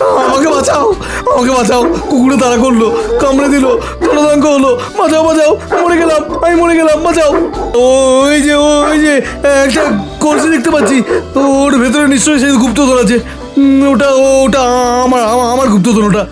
আমাকে বাঁচাও আমাকে বাঁচাও। কুকুরে তারা করল, কামড়ে দিল জলদাঙ্ক হলো বাঁচাও বাঁচাও মরে গেলাম, আমি মরে গেলাম, বাঁচাও। ওই যে ওই যে, একটা কলসি দেখতে পাচ্ছি। ওর ভেতরে নিশ্চয়ই সেই গুপ্তধন আছে। ওটা ওটা আমার- আমার গুপ্তধন ওটা।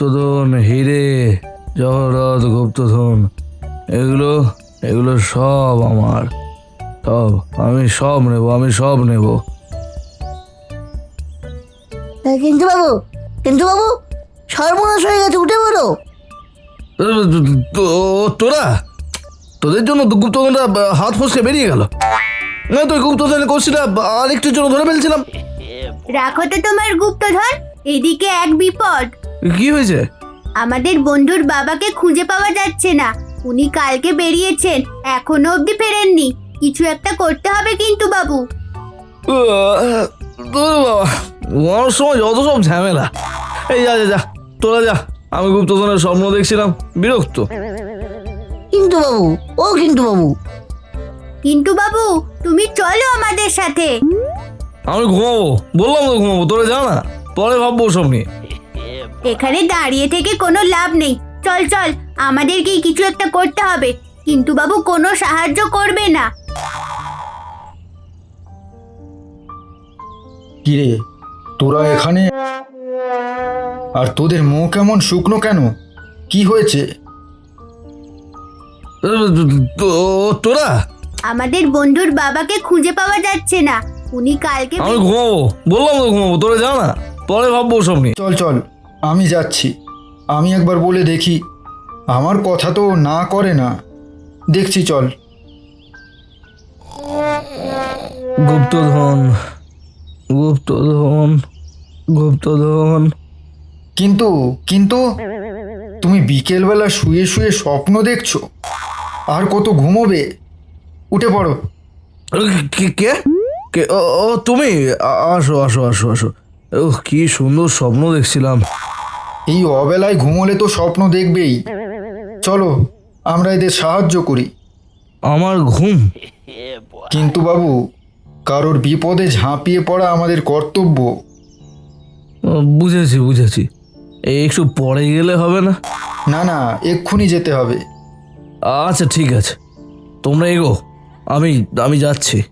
গুপ্তধন হিরে জহরত গুপ্তধন এগুলো এগুলো সব আমার। সব আমি সব নেব আমি সব নেব। কিন্তু বাবু কিন্তু বাবু সর্বনাশ হয়ে গেছে উঠে বলো তো- তোরা? তোদের জন্য গুপ্তধনটা হাত ফসকে বেরিয়ে গেল। না তো গুপ্তধনের কষিটা আরেকটুর জন্য ধরে ফেলছিলাম। রাখো তো তোমার গুপ্তধন এদিকে এক বিপদ। কি হয়েছে? আমাদের বন্ধুর বাবাকে খুঁজে পাওয়া যাচ্ছে না। উনি কালকে বেরিয়েছেন এখনও অবধি ফেরেননি। কিছু একটা করতে হবে কিন্তু বাবু। ঘুমানোর সময় যত সব ঝামেলা। এই যা যা যা তোরা যা আমি গুপ্তধনের স্বপ্ন দেখছিলাম বিরক্ত। কিন্তু বাবু ও কিন্তু বাবু। কিন্তু বাবু তুমি চলো আমাদের সাথে। আমি ঘুমাবো বললাম তো ঘুমাবো তোরা যা না পরে ভাববো সব নিয়ে। এখানে দাঁড়িয়ে থেকে কোনো লাভ নেই। চল চল আমাদেরকেই কিছু একটা করতে হবে। কিন্তু বাবু কোনো সাহায্য করবে না। কিরে তোরা এখানে? আর তোদের মুখ এমন শুকনো কেন? কি হয়েছে? তো- তোরা? আমাদের বন্ধুর বাবাকে খুঁজে পাওয়া যাচ্ছে না। উনি কালকে আমি ঘুমাবো। বললাম তো ঘুমাবো তোরা যা না। পরে ভাববো সব নিয়ে। চল চল আমি যাচ্ছি। আমি একবার বলে দেখি। আমার কথা তো না করে না। দেখছি চল। গুপ্তধন গুপ্তধন গুপ্তধন। কিন্তু কিন্তু তুমি বিকেলবেলা শুয়ে শুয়ে স্বপ্ন দেখছ। আর কত ঘুমোবে। উঠে পড়ো। কে কে? ও, তুমি? আসো আসো আসো আসো। ও কি সুন্দর স্বপ্ন দেখছিলাম। এই অবেলায় ঘুমোলে তো স্বপ্ন দেখবেই। চলো আমরা এদের সাহায্য করি। আমার ঘুম। কিন্তু বাবু কারোর বিপদে ঝাঁপিয়ে পড়া আমাদের কর্তব্য। বুঝেছি বুঝেছি। এই একটু পরে গেলে হবে না? না না এক্ষুনি যেতে হবে। আচ্ছা ঠিক আছে। তোমরা এগো। আমি আমি যাচ্ছি।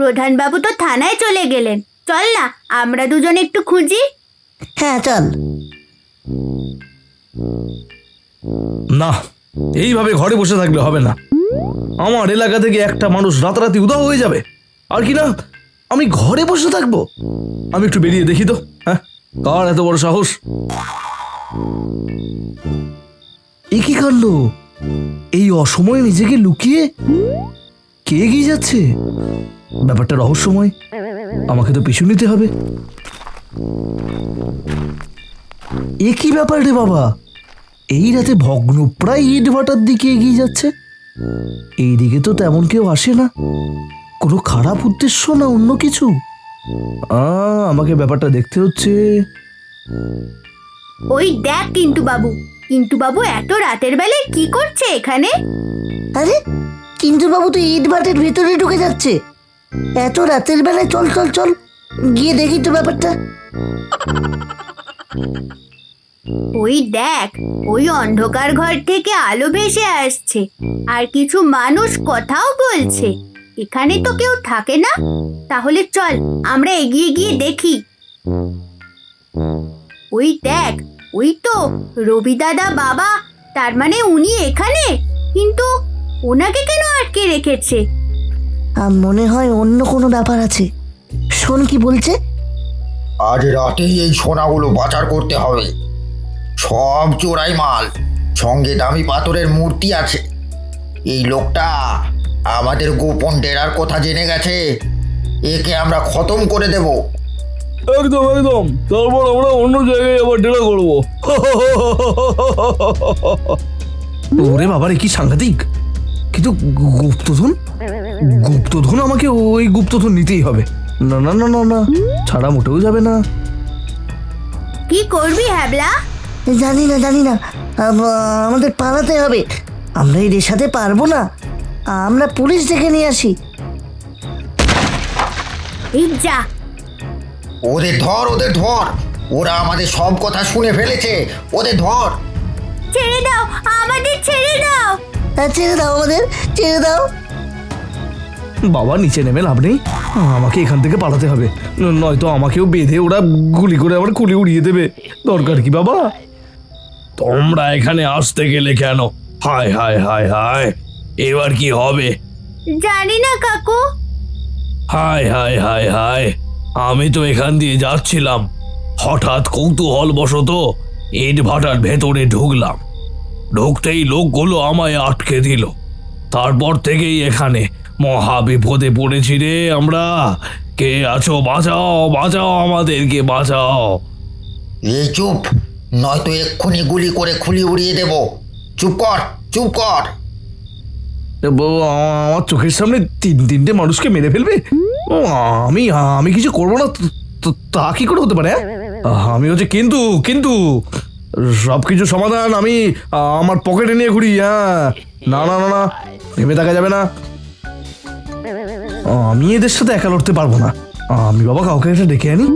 প্রধান বাবু তো থানায় চলে গেলেন। চল না আমরা দুজন একটু খুঁজি। হ্যাঁ চল। না এইভাবে ঘরে বসে থাকলে হবে না। আমার এলাকা থেকে একটা মানুষ রাতারাতি উধাও হয়ে যাবে। আর কি না আমি ঘরে বসে থাকব। আমি একটু বেরিয়ে দেখি তো হ্যাঁ? কার এত বড় সাহস? এ কি কাণ্ড? এই অসময়ে নিজেকে লুকিয়ে কে এগিয়ে যাচ্ছে? ব্যাপারটা রহস্যময়। আমাকে তো পিছু নিতে হবে। এ কি ব্যাপার রে বাবা? এই রাতে ভগ্ন প্রায় ইট ভাটার দিকে এগিয়ে যাচ্ছে। এই দিকে তো তেমন কেউ আসে না। কোনো খারাপ উদ্দেশ্য না অন্য কিছু? আ, আমাকে ব্যাপারটা দেখতে হচ্ছে। ওই দেখ কিন্তু বাবু কিন্তু বাবু এত রাতের বেলায় কি করছে এখানে? আরে কিন্তু বাবু তো ইট ভাটের ভিতরে ঢুকে যাচ্ছে। এত রাতের বেলায় চল চল চল। গিয়ে দেখি তো ব্যাপারটা। ওই দেখ, ওই অন্ধকার ঘর থেকে আলো ভেসে আসছে। আর কিছু মানুষ কথাও বলছে। এখানে তো কেউ থাকে না। তাহলে চল, আমরা এগিয়ে গিয়ে দেখি। ওই দেখ, ওই তো রবি দাদা বাবা, তার মানে উনি এখানে? কিন্তু ওনাকে কেন আটকে রেখেছে? মনে হয় অন্য কোনো ব্যাপার আছে। শোন কি বলছে? আজ রাতেই এই সোনাগুলো পাচার করতে হবে। সব চোরাই মাল সঙ্গে দামি পাথরের মূর্তি আছে। এই লোকটা আমাদের গোপন ডেরার কথা জেনে গেছে। একে আমরা খতম করে দেব। একদম একদম। তারপর আমরা অন্য জায়গায় আবার ডেরা করব। ওরে বাবার কি সাংঘাতিক। কিন্তু গুপ্তধন? গুপ্তধন আমাকে ওই গুপ্তধন নিতেই হবে। না না না না না। ছাড়া মোটেও যাবে না। কি করবি হ্যাবলা? জানি না জানি না। আব- আমাদের পালাতে হবে। আমরা এদের সাথে পারব না। আমরা পুলিশ ডেকে নিয়ে আসি। এই যা। ওদের ধর ওদের ধর। ওরা আমাদের সব কথা শুনে ফেলেছে। ওদের ধর। ছেড়ে দাও আমাদের ছেড়ে দাও। হ্যাঁ, ছেড়ে দাও আমাদের ছেড়ে দাও। বাবা নিচে নেমে লাভ নেই। আমাকে এখান থেকে পালাতে হবে। নয়তো আমাকেও বেঁধে ওরা গুলি করে আবার কুলি উড়িয়ে দেবে। দরকার কি বাবা? তোমরা এখানে আসতে গেলে কেন? হায় হায় হায় হায় এবার কি হবে? জানি না কাকু। হায় হায় হায় হায় আমি তো এখান দিয়ে যাচ্ছিলাম। হঠাৎ কৌতূহল বশত ইট ভাটার ভেতরে ঢুকলাম। ঢুকতেই লোকগুলো আমায় আটকে দিল। তারপর থেকেই এখানে মহা বিপদে পড়েছি রে আমরা। কে আছো বাঁচাও বাঁচাও আমাদেরকে বাঁচাও। এই চুপ নয়তো এক্ষুনি গুলি করে খুলি উড়িয়ে দেব। চুপ কর চুপ কর। আমার চোখের সামনে তিন তিনটে মানুষকে মেরে ফেলবে? আমি আমি কিছু করব না তা কি করে হতে পারে হ্যাঁ? আমি হচ্ছে কিন্তু কিন্তু সব কিছু সমাধান আমি আমার পকেটে নিয়ে ঘুরি হ্যাঁ। না না না না ভেবে থাকা যাবে না। আমি এদের সাথে একা লড়তে পারব না। আমি বাবা কাউকে একটা ডেকে আনি।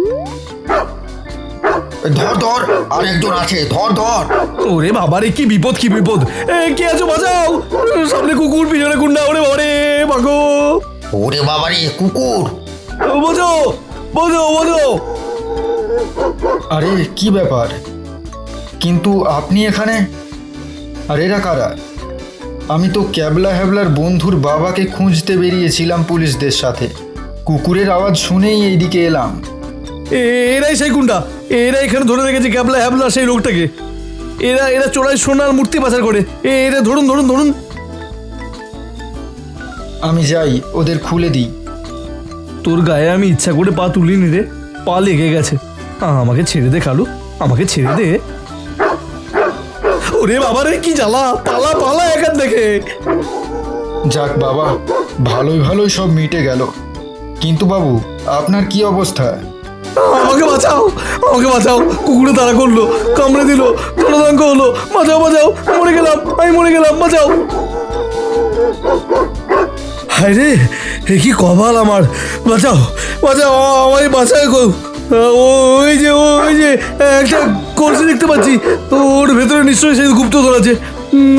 ধর ধর আর একজন আছে ধর ধর। ওরে বাবারে কি বিপদ কি বিপদ। এ কে আছো বাঁচাও। সামনে কুকুর পিছনে গুন্ডা ওরে বাবারে মাগো ওরে বাবারে কুকুর। বোঝো বোঝো বোঝো। আরে কি ব্যাপার? কিন্তু আপনি এখানে? আর এরা কারা? আমি তো ক্যাবলা হ্যাবলার বন্ধুর বাবাকে খুঁজতে বেরিয়েছিলাম পুলিশদের সাথে। কুকুরের আওয়াজ শুনেই এইদিকে এলাম। এরাই সেই গুন্ডা। এরা এখানে ধরে রেখেছে ক্যাবলা হ্যাবলা সেই লোকটাকে। এরা এরা চোরাই সোনার মূর্তি পাচার করে। এ এরা ধরুন ধরুন ধরুন। আমি যাই ওদের খুলে দিই। তোর গায়ে আমি ইচ্ছা করে পা তুলিনি রে। পা লেগে গেছে। আমাকে ছেড়ে দে কালু। আমাকে ছেড়ে দে। ওরে বাবা রে কি জ্বালা? পালা পালা এখান থেকে। যাক বাবা ভালোই ভালোই সব মিটে গেল। কিন্তু বাবু আপনার কি অবস্থা? আমাকে বাঁচাও আমাকে বাঁচাও। কুকুরে তাড়া করল কামড়ে দিল জনদাঙ্ক হলো। বাঁচাও বাঁচাও মরে গেলাম আমি মরে গেলাম বাঁচাও। হায় রে এ কি কপাল আমার। বাঁচাও বাঁচাও আমায় বাঁচাও গো। ওই যে ওই যে, একটা কলসি দেখতে পাচ্ছি। ওর ভেতরে নিশ্চয়ই সেই গুপ্তধন আছে।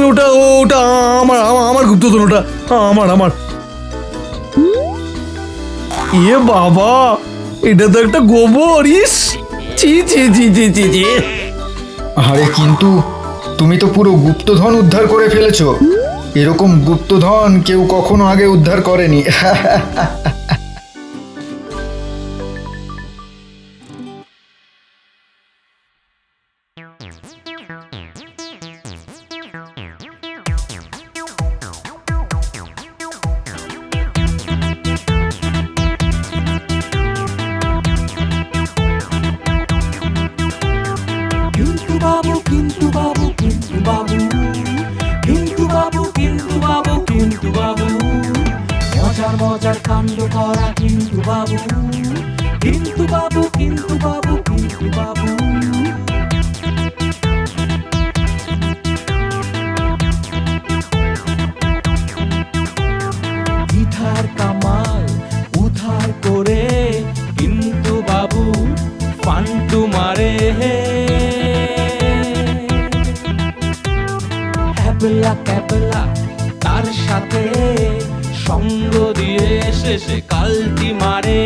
ওটা ওটা আমার- আমার গুপ্তধন ওটা। আমার আমার। ইয়ে বাবা, এটা তো একটা গোবর। ইস, ছি ছি ছি ছি ছি ছি। আরে কিন্তু, তুমি তো পুরো গুপ্তধন উদ্ধার করে ফেলেছো। এরকম গুপ্তধন কেউ কখনো আগে উদ্ধার করেনি। বাবু, কিন্তু বাবু কিন্তু বাবু। কিন্তু বাবু কিন্তু বাবু কিন্তু বাবু। মজার কাণ্ড করা কিন্তু বাবু। কিন্তু বাবু ইথার কামাল উধার করে কিন্তু বাবু পান্টু মারে। হে হ্যাবলা ক্যাবলা, তার সাথে সঙ্গ দিয়ে শেষে কালটি মারে।